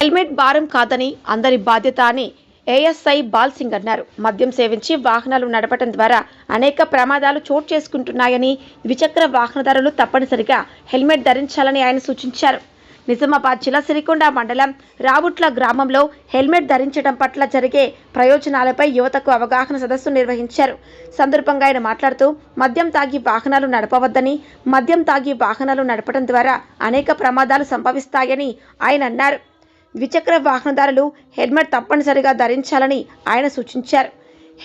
Helmet భారం కాదని అందరి బాధ్యత అని ఏఎస్ఐ బాల్ సింగ్ అన్నారు. మద్యం సేవించి వాహనాలు నడపడం ద్వారా అనేక ప్రమాదాలు చోటు చేసుకుంటున్నాయని ద్విచక్ర వాహనదారులు తప్పనిసరిగా హెల్మెట్ ధరించాలని ఆయన సూచించారు. నిజామాబాద్ జిల్లా సిరికొండ మండలం రావుట్ల గ్రామంలో హెల్మెట్ ధరించడం పట్ల జరిగే ప్రయోజనాలపై యువతకు అవగాహన సదస్సు నిర్వహించారు. సందర్భంగా ఆయన మాట్లాడుతూ మద్యం తాగి వాహనాలు నడపవద్దని మద్యం తాగి వాహనాలు నడపడం ద్వారా అనేక ప్రమాదాలు సంభవిస్తాయని ఆయన అన్నారు. ద్విచక్ర వాహనదారులు హెల్మెట్ తప్పనిసరిగా ధరించాలని ఆయన సూచించారు.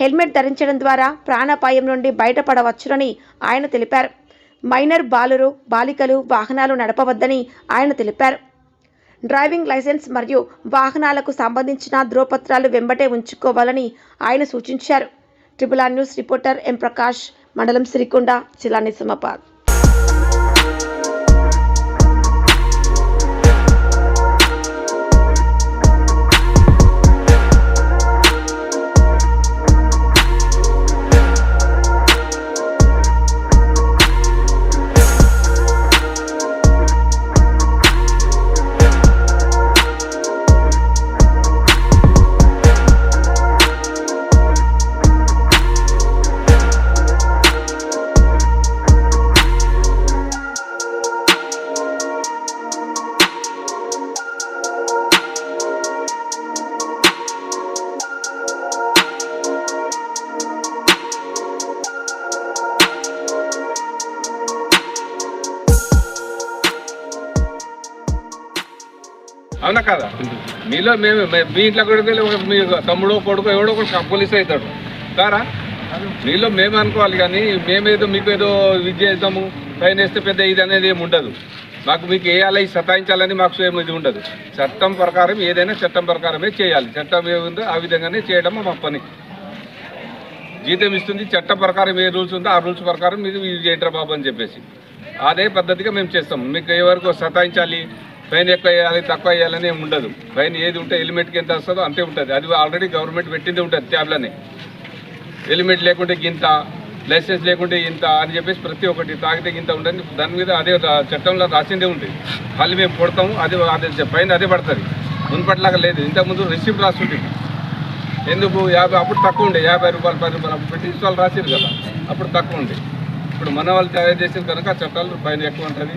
హెల్మెట్ ధరించడం ద్వారా ప్రాణాపాయం నుండి బయటపడవచ్చునని ఆయన తెలిపారు. మైనర్ బాలురు బాలికలు వాహనాలు నడపవద్దని ఆయన తెలిపారు. డ్రైవింగ్ లైసెన్స్ మరియు వాహనాలకు సంబంధించిన ధ్రువపత్రాలు వెంబటే ఉంచుకోవాలని ఆయన సూచించారు. Triple R news reporter M Prakash మండలం శ్రీకొండ జిల్లా నిజామాబాద్. అవునా కదా? మీలో మేము మీ ఇంట్లో కూడా మీ తమ్ముడో కొడుకు ఎవడో ఒకటి పోలీస్ అవుతాడు. కారా? మీలో మేము అనుకోవాలి కానీ మేమేదో మీకు ఏదో విద్య చేద్దాము పైన వేస్తే పెద్ద ఇది అనేది ఏమి ఉండదు. మాకు మీకు వేయాలి సతాయించాలని మాకు ఏమి ఇది ఉండదు. చట్టం ప్రకారం ఏదైనా చట్టం ప్రకారమే చేయాలి. చట్టం ఏముందో ఆ విధంగానే చేయడం మా పని. జీతం ఇస్తుంది చట్ట ప్రకారం ఏ రూల్స్ ఉందో ఆ రూల్స్ ప్రకారం మీరు ఇది చేయంటారా బాబు అని చెప్పేసి. అదే పద్ధతిగా మేము చేస్తాం. మీకు ఏ వరకు సతాయించాలి ఫైన్ ఎక్కువ వేయాలి తక్కువ వేయాలని ఏమి ఉండదు. ఫైన్ ఏది ఉంటే హెల్మెట్కి ఎంత వస్తుందో అంతే ఉంటుంది. అది ఆల్రెడీ గవర్నమెంట్ పెట్టింది ఉంటుంది ట్యాబ్లని. హెల్మెట్ లేకుంటే గింత లైసెన్స్ లేకుంటే ఇంత అని చెప్పేసి ప్రతి ఒక్కటి తాగితే ఇంత ఉంటుంది. దాని మీద అదే చట్టంలో రాసిందే ఉంటుంది మళ్ళీ మేము కొడతాము అది అదే పైన అదే పడుతుంది. మున్పట్లాగా లేదు. ఇంతకుముందు రిసిప్ట్ రాస్తుంటుంది ఎందుకు? యాభై అప్పుడు తక్కువ ఉండే. యాభై రూపాయలు పది రూపాయలు అప్పుడు బ్రిటిష్ వాళ్ళు కదా. అప్పుడు తక్కువ ఉండే. ఇప్పుడు మన వాళ్ళు తయారు చేసిన కనుక చట్టాలు పైన ఎక్కువ ఉంటుంది.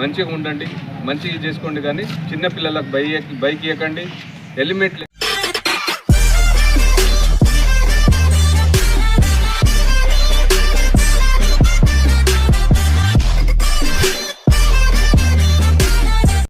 మంచిగా ఉండండి మంచిగా చేసుకోండి కానీ చిన్నపిల్లలకు బైక్ బైక్ ఇవ్వకండి హెల్మెట్